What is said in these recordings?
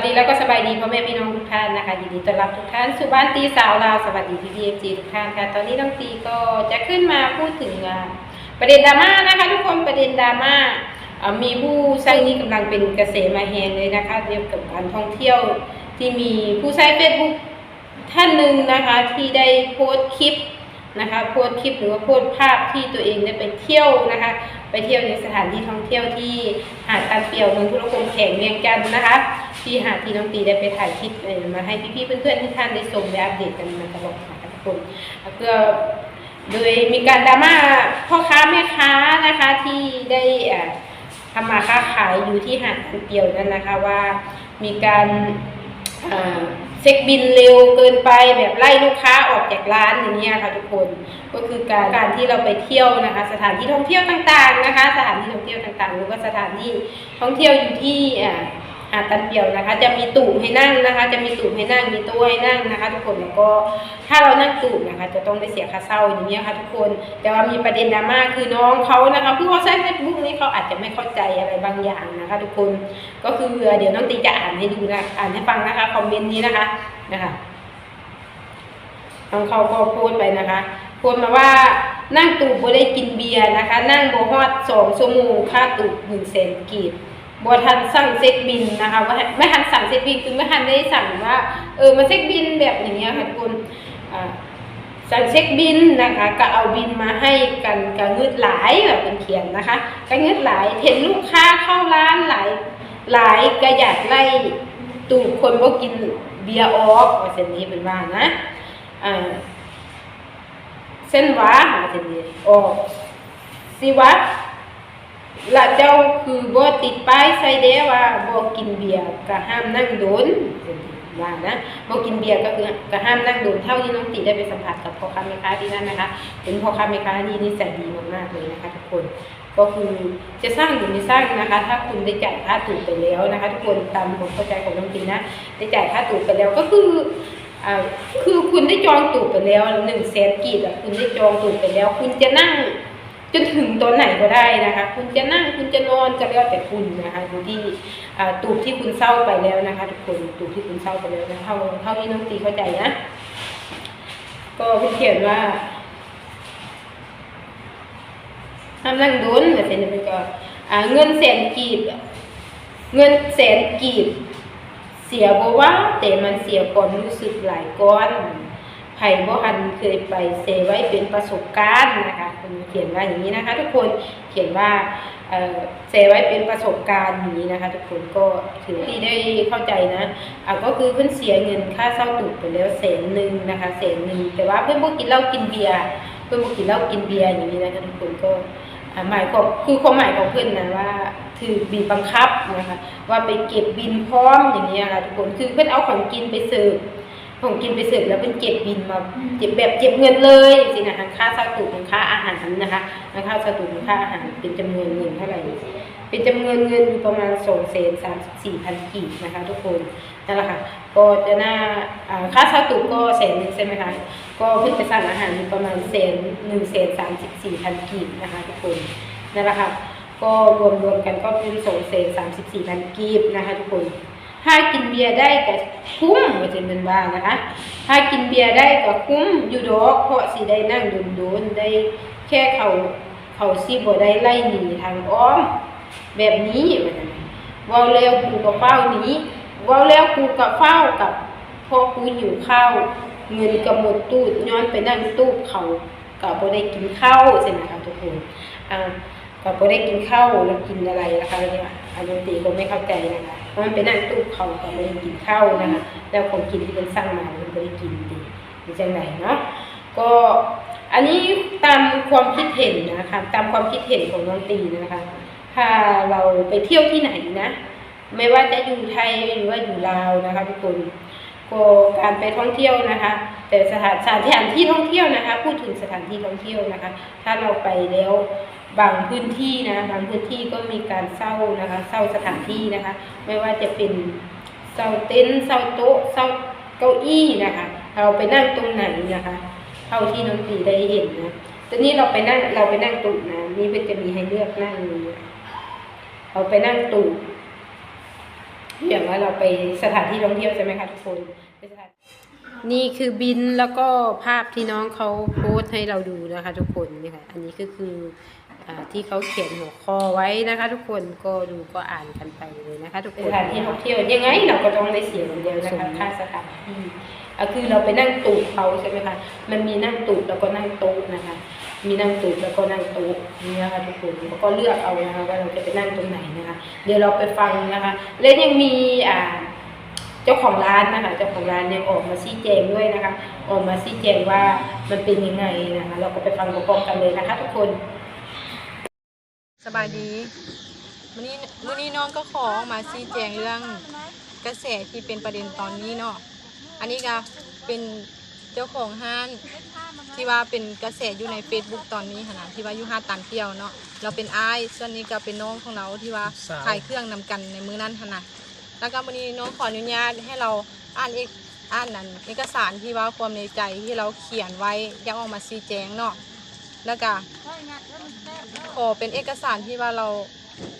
สดีแล้วก็สบายดีพ่อแม่พี่น้องทุกท่านนะคะยินดีต้อนรับทุกท่านสู่บ้านตีสาวลาวสวัสดีพี่พีเอฟซีทุกท่านค่ะ ตอนนี้น้องตีก็จะขึ้นมาพูดถึงประเด็นดราม่านะคะ ทุกคนประเด็นดราม่ามีผู้ใช้นี้กำลังเป็นกระแสมาแฮงเลยนะคะเกี่ยวกับการท่องเที่ยวที่มีผู้ใช้เฟซบุ๊กท่านหนึ่งนะคะที่ได้โพสต์คลิปนะคะโพสต์คลิปหรือว่าโพสต์ภาพที่ตัวเองได้ไปเที่ยวนะคะ ไปเที่ยวในสถานที่ท่องเที่ยวที่หาดตันเปียวเมืองพุทธคงแข่งเวียงจันนะคะ ที่หาที่น้องตีได้ไปถ่ายคลิปมาให้พี่ๆเพื่อนๆทุกท่านได้ชมและอัปเดตกันมาตลอดค่ะทุกคนเพื่อโดยมีการดราม่าพ่อค้าแม่ค้านะคะที่ได้ทำมาค้าขายอยู่ที่หาดตันเปียวนั่นนะคะว่ามีการเช็คบินเร็วเกินไปแบบไล่ลูกค้าออกจากร้านอย่างนี้ค่ะทุกคนก็คือการการที่เราไปเที่ยวนะคะ สถานที่ท่องเที่ยวต่างๆนะคะ สถานที่ท่องเที่ยวต่างๆหรือว่าสถานที่ท่องเที่ยวอยู่ที่ อ่าหาตันเปียวนะคะ จะมีตู่ให้นั่งนะคะ จะมีตู่ให้นั่ง มีต๊ะให้นั่งนะคะ ทุกคนแล้วก็ถ้าเรานั่งตู่นะคะ จะต้องได้เสียค่าเช่าอย่างนี้ค่ะทุกคน แต่ว่ามีประเด็นดราม่าคือน้องเขานะคะผู้เขาใช้เฟซบุ๊กนี่เขาอาจจะไม่เข้าใจอะไรบางอย่างนะคะ ทุกคนก็คือเดี๋ยวน้องตีจะอ่านให้ดูนะอ่านให้ฟังนะคะคอมเมนต์นี้นะคะนะคะน้องเขาก็พูดไปนะคะพูดมาว่านั่งตูบบ่ได้กินเบียร์นะคะ นั่งบ่ฮอดสองชั่วโมงค่าตูบหนึ่งแสนกีบ บ่ทันสั่งเซ็กบินนะคะว่าไม่ทันสั่งเซ็กบินคือไม่ทันได้สั่งว่าเออมาเซ็กบินแบบอย่างเงี้ยค่ะทุกคนอ่าสั่งเช็คบินนะคะก็เอาบินมาให้กันกระงึดหลายแบบเป็นเขียนนะคะกระงึดหลายเห็นลูกค้าเข้าร้านหลายหลายก็อยากไล่ตูบคนบ่กินเบียร์ออกว่าเช่นนี้เป็นว่านะอ่าเส้นหวาหาจะดีออกสิวะ ละเจ้าคือบ่ติดป้ายใส่เด้ว่าบ่กินเบียร์ก็ห้ามนั่งโดนว่านะบ่กินเบียร์ก็คือก็ห้ามนั่งโดนเท่าที่น้องตีได้ไปสัมผัสกับพ่อค้าแม่ค้าที่นั่นนะคะเป็นพ่อค้าแม่ค้าที่นิสัยดีมากๆเลยนะคะทุกคนก็คือจะสร้างหรือไม่สร้างนะคะ ถ้าคุณได้จ่ายค่าตั๋วไปแล้วนะคะ ทุกคนตามผมเข้าใจของน้องตีนะ ได้จ่ายค่าตั๋วไปแล้วก็คืออ่าคือคุณได้จองตั๋วไปแล้วหนึ่งแสนกีบอะคุณได้จองตั๋วไปแล้ว คุณจะนั่ง จนถึงตอนไหนก็ได้นะคะ คุณจะนั่งคุณจะนอนก็แล้วแต่คุณนะคะอยู่ที่อ่าตั๋วที่คุณเศร้าไปแล้วนะคะทุกคนตั๋วที่คุณเศร้าไปแล้วนะเท่าเท่าที่น้องตีเข้าใจนะ ก็เพิ่เขียนว่าห้ามนั่งโดนแต่เป็นไปก็อ่าเงินแสนกีบ เงินแสนกีบ เสียบ่ว่าแต่มันเสียความรู้สึกหลายก้อน ไผ่บ่หันเคยไปเซไว้เป็นประสบการณ์นะคะคุณเขียนว่าอย่างนี้นะคะ ทุกคนเขียนว่าเอ่อเซไว้เป็นประสบการณ์อย่างนี้นะคะ ทุกคนก็ถือที่ได้เข้าใจนะอะก็คือเพิ่อนเสียเงินค่าเช่าตึกไปแล้วแสนหนึ่งนะคะแสนหนึ่งแต่ว่าเพิ่อนบ่กินเหล้ากินเบียร์เพิ่อนบ่กินเหล้ากินเบียร์อย่างนี้นะคะทุกคนก็หมายของคือความหมายของเพื่อนนะว่าถือบีบบังคับนะคะว่าไปเก็บบินพร้อมอย่างนี้ยค่ะทุกคนคือเพื่อนเอาของกินไปเสิร์ฟ ของกินไปเสิร์ฟแล้วเพื่อนเก็บบินมาเก็บแบบเก็บเงินเลยสินะคะค่าสตูของค่าอาหารนะคะค่าสตูของค่าอาหารเป็นจำนวนเงินเท่าไหร่เป็นจำนวนเงินอยู่ประมาณสองแสนสามสิบสี่พันกีบนะคะ ทุกคนนั่นแหละค่ะก็จะน่าอ่าค่าตูก็แสนหนึ่งใช่ไหมคะก็เพิ่งไปสั่งอาหารอยู่ประมาณแสนหนึ่งแสนสามสิบสี่พันกีบนะคะ ทุกคนนั่นแหละค่ะก็รวมรวมๆกันก็เป็นสองเศษสามสิบสี่พันกีบนะคะ ทุกคน ถ้ากินเบียร์ได้ก็คุ้มว่าจะเป็นบ้านะคะ ถ้ากินเบียร์ได้ก็คุ้มอยู่ดอกเพราะสิได้นั่งโดนๆได้แค่เขาเขาสิบ่ได้ไล่หนีทางอ้อม แบบนี้ว่าจังไดเว้าแล้วกูก็เฝ้านีเว้าแล้วกูก็เฝ้ากับพ่อกูหิวข้าวเงินก็หมดตู้ย้อนไปนั่งตู้เขาก็บ่ได้กินข้าวใช่ไหมคะทุกคนอ่าก็บ่ได้กินข้าวแล้วกินอะไรนะคะเนี่ย อันนี้ตีก็ไม่เข้าใจนะคะเพราะมันเป็นนั่งตู้เขาก็ไม่ได้กินข้าวนะคะแล้วของกินที่เป็นสร้างมามันไม่ได้กินดีดีจังไหนเนาะก็อันนี้ตามความคิดเห็นนะคะตามความคิดเห็นของน้องตีนะคะถ้าเราไปเที่ยวที่ไหนนะ ไม่ว่าจะอยู่ไทยหรือว่าอยู่ลาวนะคะทุกคน ก็การไปท่องเที่ยวนะคะ แต่สถานสถานที่ท่องเที่ยวนะคะ พูดถึงสถานที่ท่องเที่ยวนะคะ ถ้าเราไปแล้วบางพื้นที่นะบางพื้นที่ก็มีการเศร้านะคะเศร้าสถานที่นะคะ ไม่ว่าจะเป็นเศร้าเต็นท์เศร้าโต๊ะเศร้าเก้าอี้นะคะ เราไปนั่งตรงไหนนะคะเท่าที่น้องปีได้เห็นนะตอนนี้เราไปนั่งเราไปนั่งตุ่นะนี่มันจะมีให้เลือกนั่งเราไปนั่งตุ่ อย่างว่าเราไปสถานที่ท่องเที่ยวใช่ไหมคะทุกคนไปสถานนี่คือบินแล้วก็ภาพที่น้องเขาโพสต์ให้เราดูนะคะทุกคนนี่ค่ะอันนี้ก็คืออ่าที่เขาเขียนหัวข้อไว้นะคะ ทุกคนก็ดูก็อ่านกันไปเลยนะคะทุกคนสถานที่ท่องเที่ยวยังไงเราก็ต้องได้เสียเหมือนเดิมนะคะค่าสถานที่อะคือเราไปนั่งตูดเขาใช่ไหมคะมันมีนั่งตูดแล้วก็นั่งโต๊ะนะคะ มีนั่งตูดแล้วก็นั่งโต๊ะนี่นะคะทุกคนแล้วก็เลือกเอานะคะว่าเราจะไปนั่งตรงไหนนะคะ เดี๋ยวเราไปฟังนะคะ และยังมีอ่าเจ้าของร้านนะคะเจ้าของร้านเนี่ยออกมาชี้แจงด้วยนะคะ ออกมาชี้แจงว่ามันเป็นยังไงนะคะ เราก็ไปฟังพร้อมๆกันเลยนะคะ ทุกคนสบายดีวันนี้วันนี้น้องก็ขอออกมาชี้แจงเรื่องกระแสที่เป็นประเด็นตอนนี้เนาะอันนี้ก็เป็นเจ้าของห้าน ที่ว่าเป็นกระแสอยู่ใน Facebook ตอนนี้ขนาดที่ว่าอยู่ห้าตันเที่ยวเนาะเราเป็นอ้ายส่วนนี้ก็เป็นน้องของเราที่ว่าสาว ขายเครื่องนำกันในมือนั้นขนาดแล้วก็วันนี้น้องขออนุญาตให้เราอ่านเอกอ่านนั้นเอกสารที่ว่าความในใจที่เราเขียนไว้อยังออกมาชี้แจงเนาะแล้วก็ ขอเป็นเอกสารที่ว่าเรา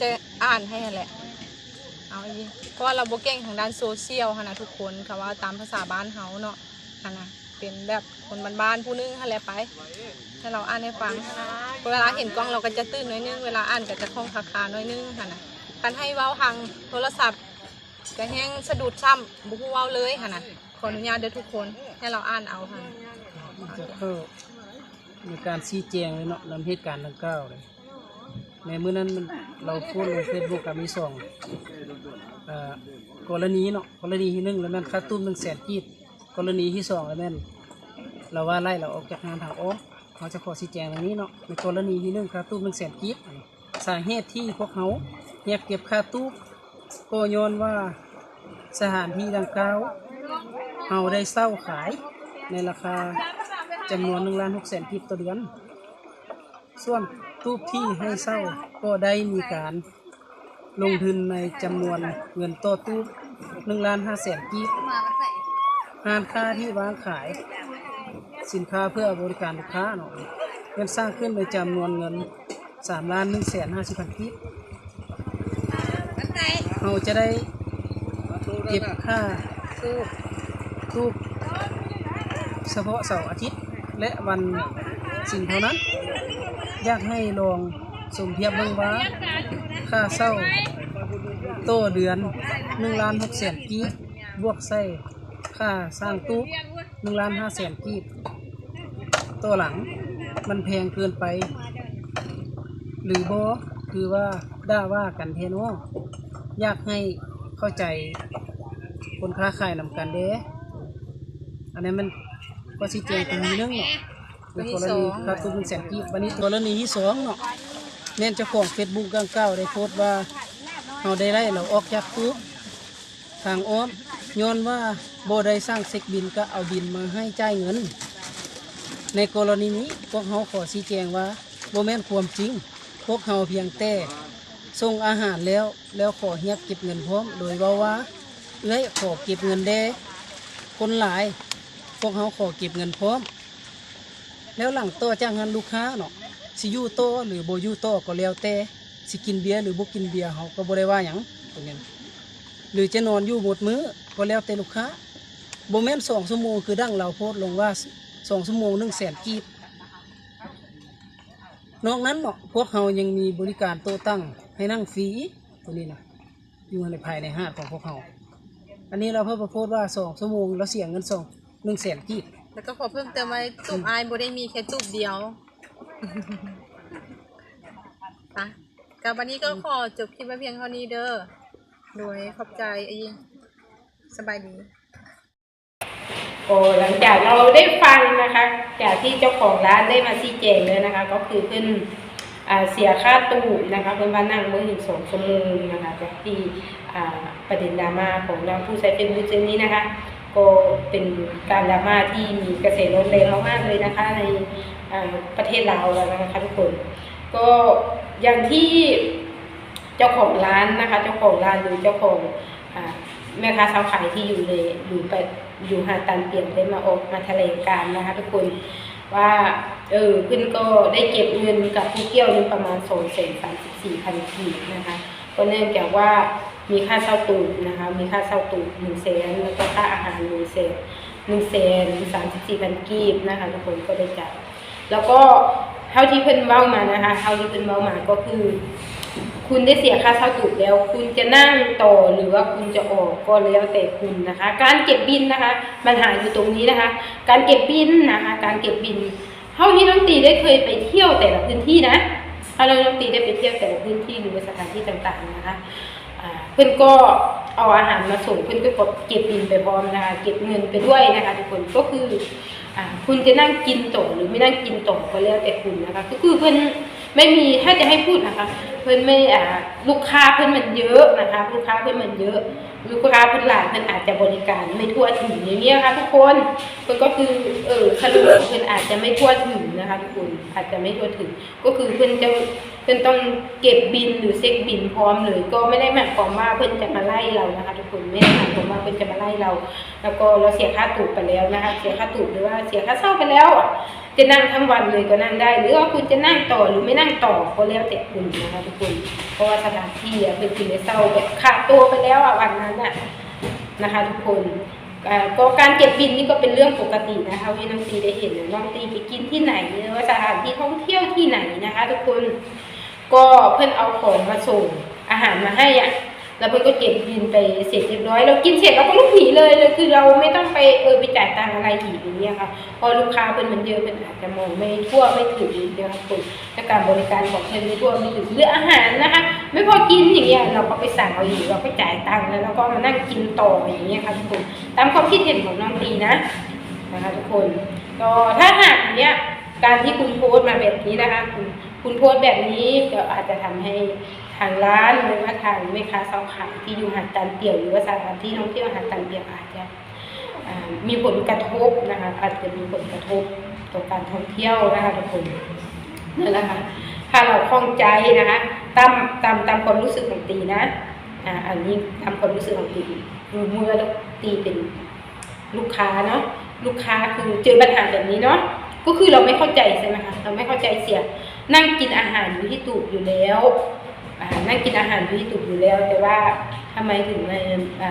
จะอ่านให้นั่นแหละ เอาอันนี้เพราะว่าเราโบเก่งทางด้านโซเชียลค่ะนะทุกคนค่ะว่าตามภาษาบ้านเฮาเนาะค่ะนะ เป็นแบบคนบ้านๆผู้นึงค่ะแหละไปให้เราอ่านให้ฟัง เวลาเห็นกล้องเราก็จะตื่นน้อยนึง เวลาอ่านก็จะคล่องคาคาหน้อยนึงค่ะนะการให้เว้าทางโทรศัพท์ก็แห้งสะดุดซ้ำบุกเว้าเลยค่ะนะขออนุญาตเด้อทุกคนให้เราอ่านเอาค่ะจะเข้ามีการชี้แจงเลยเนาะนำเหตุการณ์ดังกล่าวเลยในมื้อนั้นมันเราพูดในเฟซบุ๊กกับมีสองอ่อกรณีเนาะกรณีที่หนึ่งแล้วม่นค่าตุ้มหนึ่งแสนกีบ กรณีที่สองแล้วแม่นเราว่าไล่เราออกจากงานทางอ้อเขาจะขอชี้แจงตรงนี้เนาะในกรณีที่หนึ่งค่าตุ้มหนึ่งแสนกีบสาเหตุที่พวกเขาเงียบเก็บค่าตู้ก็ย้อนว่าสถานที่ดังกล่าวเราได้เศร้าขายในราคาจำนวนหนึ่งล้านหกแสนกิบต่อเดือน ส่วนตู้ที่ให้เศร้าก็ได้มีการลงทุนในจำนวนเงินต่อตู้หนึ่งล้านห้าแสนกีบ งานค่าที่วางขาย สินค้าเพื่อบริการลูกค้าเนาะเงินสร้างขึ้นในจำนวนเงินสามล้านหนึ่งแสนห้าสิบพันกีบเราจะได้เก็บค่าตู้ตู้เฉพาะเสาร์อาทิตย์ และวันสิ่งเท่านั้น อยากให้ลองสมเทียบเบิ่งว่า ค่าเศร้าโตเดือนหนึ่งล้านหกแสนกีบบวกใส่ ค่าสร้างตู้หนึ่งล้านห้าแสนกีบตัวหลังมันแพงเกินไป หรือบอคือว่าด่าว่ากันเทโนอยากให้เข้าใจคนค้าขายนำกันเด้อันนี้มันก็ชี้แจงตรงนี้เรื่องเนาะในกรณีค่าตุ้มแสนกีบวันนี้กรณีที่สองเนาะแม่นเจ้าของเฟซบุ๊กกังเก้าได้โพสต์ว่าเราได้ไล่เราออกจากตู้ทางอ้อม ย้อนว่าโบได้สร้างเซ็กบินก็เอาบินมาให้จ่ายเงิน ในกรณีนี้พวกเขาขอชี้แจงว่าโบแม่นความจริง พวกเขาเพียงแต่ส่งอาหารแล้วแล้วขอเฮียบเก็บเงินพร้อม โดยว่าว่าเอ้ยขอเก็บเงินแด้คนหลาย พวกเขาขอเก็บเงินพร้อม แล้วหลังโตจ้างงานลูกค้าเนาะสิยู่โตหรือโบยู่โตก็แล้วแต่สิกินเบียร์หรือบ่กินเบียร์เขาก็บ่ได้ว่าหยังตรงนี้ หรือจะนอนอยู่หมดมื้อก็แล้วแต่ลูกค้าโบแมนสองชั่วโมงคือดั้งเราโพสลงว่าสองชั่วโมงหนึ่งแสนกีบนอกนั้นเนาะพวกเขายังมีบริการโต๊ะตั้งให้นั่งฟรีตัวนี้นะอยู่ในภายในห้างของพวกเขาอันนี้เราเพิ่มมาโพสว่าสองชั่วโมงแล้วเสียเงินสองหนึ่งแสนกีบแล้วก็ขอเพิ่มเติมไว้ตูบอายบ่ได้มีแค่ตูบเดียวนะกับวันนี้ก็ขอจบคลิปไว้เพียงเท่านี้เด้อ โดยขอบใจไอ้ยิงสบายดี โอ้หลังจากเราได้ฟังนะคะ จากที่เจ้าของร้านได้มาชี้แจงเลยนะคะ ก็คือขึ้นเสียค่าตู้นะคะเพื่อนว่านนั่งเมื่อถึงสองชั่วโมงนะคะจากที่อ่าประเด็นดราม่าของน้องผู้ใช้เฟซบุ๊กเจนนี้นะคะ ก็เป็นการดราม่าที่มีกระแสร้อนแรงมากๆเลยนะคะ ในประเทศลาแล้วนะคะทุกคน ก็อย่างที่ เจ้าของร้านนะคะ เจ้าของร้านหรือเจ้าของแม่ค้าสาวขายที่อยู่เลยอยู่ไปอยู่หาตันเปลี่ยนได้มาออกมาแถลงการนะคะทุกคนว่าเออขึ้นก็ได้เก็บเงินกับผู้เกี่ยวนี่ประมาณสองแสนสามสิบสี่พันกีบนะคะ ก็เนื่องจากว่ามีค่าเช่าตูบนะคะ มีค่าเช่าตูบหนึ่งแสนแล้วก็ค่าอาหารหนึ่งแสนหนึ่งแสนสามสิบสี่พันกีบนะคะทุกคนก็ได้จ่ายแล้วก็เท่าที่เพิ่นเว้ามานะคะเท่าที่เพิ่นเว้ามาก็คือ คุณได้เสียค่าเช่าตูบแล้ว คุณจะนั่งต่อหรือว่าคุณจะออกก็แล้วแต่คุณนะคะ การเก็บบินนะคะปัญหาอยู่ตรงนี้นะคะ การเก็บบินนะคะ การเก็บบินเท่าที่น้องตีได้เคยไปเที่ยวแต่ละพื้นที่นะถ้าเราน้องตีได้ไปเที่ยวแต่ละพื้นที่หรือสถานที่ต่างๆนะคะเพื่อนก็เอาอาหารมาส่งเพื่อนก็เก็บบินไปพร้อมนะคะเก็บเงินไปด้วยนะคะทุกคนก็คืออคุณจะนั่งกินต่อหรือไม่นั่งกินต่อก็แล้วแต่คุณนะคะก็คือเพื่อน ไม่มีถ้าจะให้พูดนะคะ เพื่อนไม่อ่าลูกค้าเพื่อนมันเยอะนะคะ ลูกค้าเพื่อนมันเยอะ ลูกค้าเพื่อนหลายเพื่อนอาจจะบริการไม่ทั่วถึงอย่างนี้ยค่ะทุกคนเพื่อนก็คือเออสรุเพื่อนอาจจะไม่ทั่วถึงนะคะทุกคนอาจจะไม่ทั่วถึง ก็คือเพื่อนจะ นต้องเก็บบินหรือเช็คบินพร้อมเลย ก็ไม่ได้หมายความว่าเพื่อนจะมาไล่เรานะคะ ทุกคนไม่ได้หมายความว่าเพื่อนจะมาไล่เรา แล้วก็เราเสียค่าตูบไปแล้วนะคะ เสียค่าตูบหรือว่าเสียค่าเช่าไปแล้วอะจะนั่งทั้งวันเลยก็นั่งได้ หรือว่าคุณจะนั่งต่อหรือไม่นั่งต่อก็แล้วแต่คุณนะคะทุกคน เพราะว่าสถานที่เป็นคุณได้เช่าแบบขาดตัวไปแล้วอะวันนั้นอะนะคะ ทุกคนก็การเก็บบินนี่ก็เป็นเรื่องปกตินะคะให้น้องตีได้เห็นน้องตีไปกินที่ไหนหรือว่าสถานที่ท่องเที่ยวที่ไหนนะคะ ทุกคน ก็เพื่อนเอาของมาส่งอาหารมาให้อะแล้วเพื่อนก็เก็บบินไปเสร็จเรียบร้อยเรากินเสร็จเราก็ลุกหนีเลยเลยคือเราไม่ต้องไปเออไปจ่ายตังอะไรอีกอย่างเงี้ยค่ะพอลูกค้าเพื่อนมันเยอะเพื่อนอาจจะมองไม่ทั่วไม่ถึงเยอะคุณและการบริการของเพื่อนไม่ทั่วไม่ถึงหรืออาหารนะคะ ไม่พอกินอย่างเงี้ยเราก็ไปสั่งเอาอีกเราก็จ่ายตังแล้วเราก็มานั่งกินต่ออย่างเงี้ยค่ะทุกคนตามความคิดเห็นของน้องตีนะนะคะทุกคนก็ถ้าหากเนี้ยการที่คุณโพสต์มาแบบนี้นะคะคุณ คุณโพสแบบนี้ก็อาจจะทำให้ทางร้านหรือว่าทางแม่ค้าเซาขายที่อยู่หาดตันเปี่ยวหรือว่าสถานที่ท่องเที่ยวหาดตันเปี่ยวอาจจะมีผลกระทบนะคะ อาจจะมีผลกระทบต่อการท่องเที่ยวนะคะทุกคนนั่นแหละค่ะถ้าเราคล่องใจนะคะตามตามตามความรู้สึกของตีนะอ่าอันนี้ตามความรู้สึกของตีดูเมื่อตีเป็นลูกค้าเนาะลูกค้าคือเจอปัญหาแบบนี้เนาะก็คือเราไม่เข้าใจใช่ไหมคะเราไม่เข้าใจเสีย นั่งกินอาหารอยู่ที่ตูบอยู่แล้วนั่งกินอาหารอยู่ที่ตูบอยู่แล้ว แต่ว่าทำไมถึงมาอ่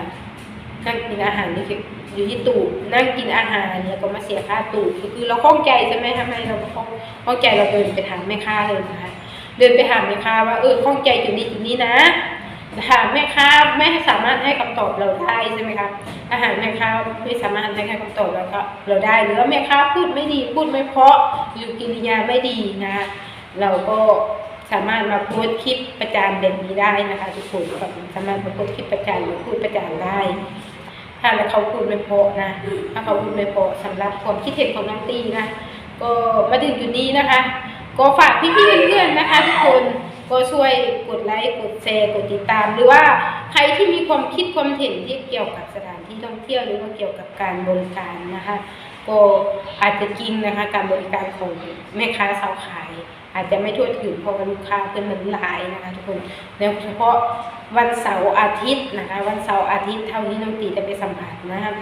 นั่งกินอาหารนี่ออยู่ที่ตูบนั่งกินอาหารแล้วก็มาเสียค่าตูบคือเราข้องใจใช่ไหมทำไมเราข้องข้องใจเราเดินไปถามแม่ค้าเลยนะคะเดินไปถามแม่ค้าว่าเออข้องใจจุดนี้จุดนี้นะถามแม่ค้าไม่สามารถให้คำตอบเราได้ใช่ไหมคะอาหารแม่ค้าไม่สามารถให้คำตอบเราก็เราได้หรือว่าแม่ค้าพูดไม่ดีพูดไม่เพราะหรือกิริยาไม่ดีนะ เราก็สามารถมาโพสคลิปประจานแบบนี้ได้นะคะทุกคนสามารถมาโพสคลิปประจานหรือพูดประจานได้ ถ้าเขาพูดไม่พราะนะ ถ้าเขาพูดไม่พราะสำหรับความคิดเห็นของน้องตีนะ ก็มาถึงจุดนี้นะคะ ก็ฝากพี่ๆเพื่อนๆนะคะ ทุกคนก็ช่วยกดไลค์กดแชร์กดติดตาม หรือว่าใครที่มีความคิดความเห็นที่เกี่ยวกับสถานที่ท่องเที่ยวหรือว่าเกี่ยวกับการบริการนะคะ ก็อาจจะจริงนะคะการบริการของแม่ค้าสาวขาย อาจจะไม่ทั่วถึงเพราะว่าลูกค้าเพิ่นมันหลายนะคะทุกคนโดยเฉพาะวันเสาร์อาทิตย์นะคะ วันเสาร์อาทิตย์เท่าที่น้องตีจะไปสัมผัสนะคะ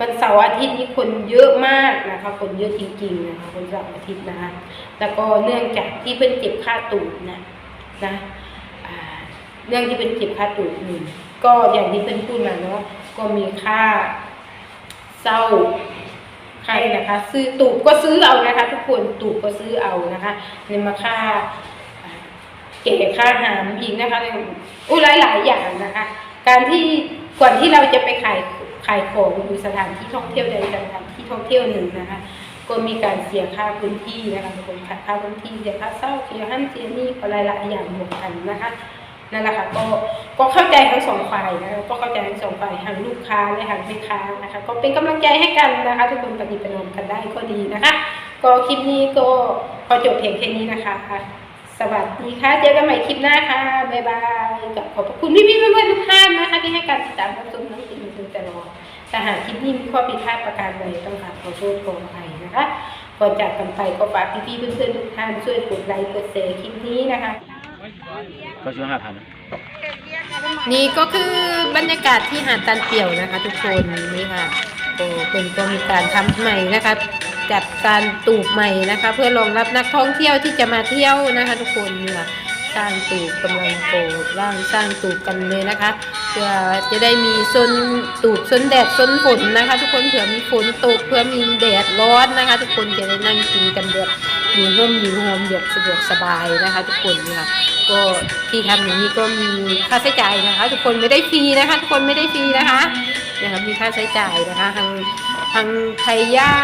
วันเสาร์อาทิตย์นี้คนเยอะมากนะคะคนเยอะจริงๆนะคะวันเสาร์อาทิตย์นะคะแล้วก็เนื่องจากที่เพิ่นเก็บค่าตูดนะนะเรื่องที่เป็นเก็บค่าตูดหนึ่งก็อย่างที่เพิ่นพูดมาเนาะก็มีค่าเศร้า ใครนะคะ ซื้อตูบก็ซื้อเอานะคะ ทุกคนตูบก็ซื้อเอานะคะในมาค่าอ่าเก็บค่าหามอีกนะคะอุ้ยหลายๆอย่างนะคะ การที่ก่อนที่เราจะไปขายขายของอยู่สถานที่ท่องเที่ยวใดสถานที่ท่องเที่ยวหนึ่งนะคะ ก็มีการเสียค่าพื้นที่นะคะทุกคนค่ะค่าพื้นที่เสียค่าเช่าเสียหั่นเสียนี่ก็หลายๆอย่างรวมกันนะคะ นั่นแหละค่ะก็ก็เข้าใจทั้งสองฝ่ายนะคะก็เข้าใจทั้งสองฝ่ายทั้งลูกค้าและทั้งแม่ค้านะคะ ก็เป็นกำลังใจให้กันนะคะ ทุกคนปฏิบัติกันได้ก็ดีนะคะ ก็คลิปนี้ก็พอจบเพียงแค่นี้นะคะ สวัสดีค่ะ เจอกันใหม่คลิปหน้าค่ะบ๊ายบายกับขอบคุณพี่ๆเพื่อนๆทุกท่านนะคะ ที่ให้การติดตามรับชมน้องติมตลอดแต่หากคลิปนี้มีข้อผิดพลาดประการใดต้องกราบขอโทษขออภัยนะคะก่อนจากกันไปก็ฝากพี่ๆเพื่อนๆทุกท่านช่วยกดไลค์กดแชร์คลิปนี้นะคะ ก็ช่วยห้าพันนี่ก็คือบรรยากาศที่หาดตันเปี่ยวนะคะ ทุกคนนี่ค่ะโอ้เป็นก็มีการทำใหม่นะคะจัดการตูบใหม่นะคะ เพื่อรองรับนักท่องเที่ยวที่จะมาเที่ยวนะคะ ทุกคนนี่ค่ะ ร้างตูบกำลังโกร่างสร้างตูบกันเลยนะคะเพื่อจะได้มีซนตูบซนแดดซนฝนนะคะ ทุกคนเผื่อมีฝนตกเพื่อมีแดดร้อนนะคะ ทุกคนจะได้นั่งกินกันแบบอยู่ร่มอยู่โฮมแบบสะดวกสบายนะคะ ทุกคนค่ะก็ที่ทำอย่างนี้ก็มีค่าใช้จ่ายนะคะ ทุกคนไม่ได้ฟรีนะคะ ทุกคนไม่ได้ฟรีนะคะนะคะมีค่าใช้จ่ายนะคะทางทางไทยหญ้า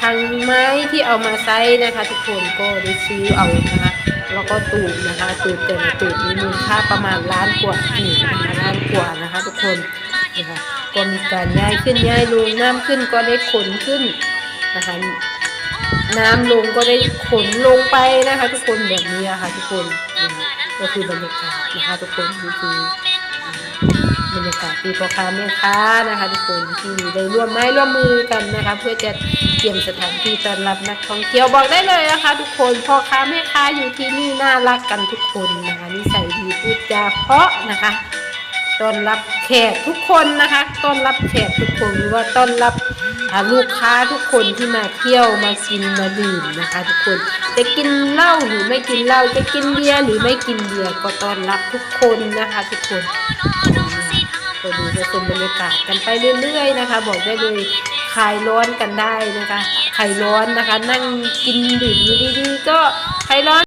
ทางไม้ที่เอามาใช้นะคะ ทุกคนก็ได้ซื้อเอานะคะ แล้วก็ตูดนะคะตูดแต่ละตูดนี้มูลค่าประมาณล้านกว่าตูบนะคะล้านกว่านะคะทุกคนนะคะก็มีการย้ายขึ้นย้ายลงน้ำขึ้นก็ได้ขนขึ้นนะคะน้ำลงก็ได้ขนลงไปนะคะ ทุกคนแบบนี้นะคะทุกคนนะคะก็คือบรรยากาศนะคะทุกคนนี่คือ รรยากาศที่พ่อค้าแม่ค้านะคะทุกคนที่ได้ร่วมไม้ร่วมมือกันนะคะ เพื่อจะเตรียมสถานที่ต้อนรับนักท่องเที่ยวบอกได้เลยนะคะ ทุกคนพ่อค้าแม่ค้าอยู่ที่นี่น่ารักกันทุกคนนะคะนิสัยดีพูดจาเพราะนะคะต้อนรับแขกทุกคนนะคะต้อนรับแขกทุกคนหรือว่าต้อนรับลูกค้าทุกคนที่มาเที่ยวมากินมาดื่มนะคะ ทุกคนจะกินเหล้าหรือไม่กินเหล้าจะกินเบียร์หรือไม่กินเบียร์ก็ต้อนรับทุกคนนะคะ ทุกคน ก็ดูจะชมบรรยากาศกันไปเรื่อยๆนะคะ บอกได้เลยคลายร้อนกันได้นะคะคลายร้อนนะคะ นั่งกินดื่มอยู่ดีๆก็คลายร้อน